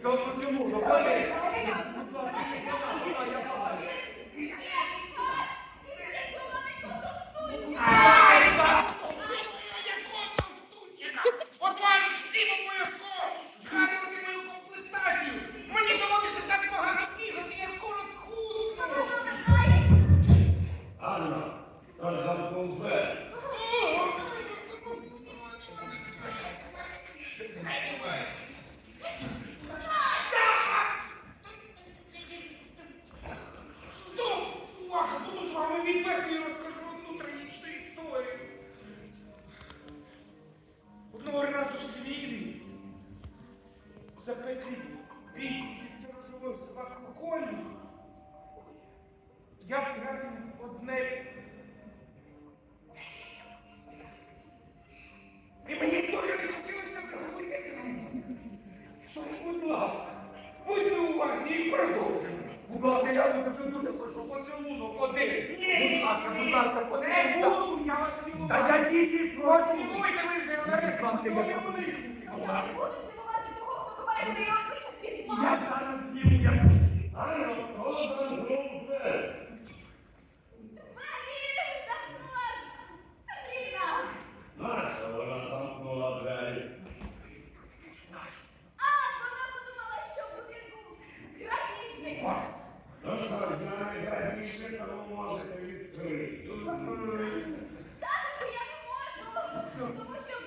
Що поцілунок? Ходи. Буду з відверто і розкажу одну трагічну історію. Одного разу в Севілі у запеклій бійці зі сторожовою собакою Колі я втратив одне. І мені дуже не хотілося зробити. Будь ласка, будьте уважні і продовжуйте. Будь ласка, я дуже поцілунок ну, один. Ні, Будь ласка, будь ласка, не буду, я вас цілую. Та я її прошу. Поцілуйте ви вже нарешті, Будь. Я не буду цілувати того, хто ховає своє обличчя під Я зараз зніму, я Марія, заходь! Сабріна! Наша вона замкнула двері. А, вона подумала, що буде будинку гранітник більше роботи. Тату, я не можу, тому що.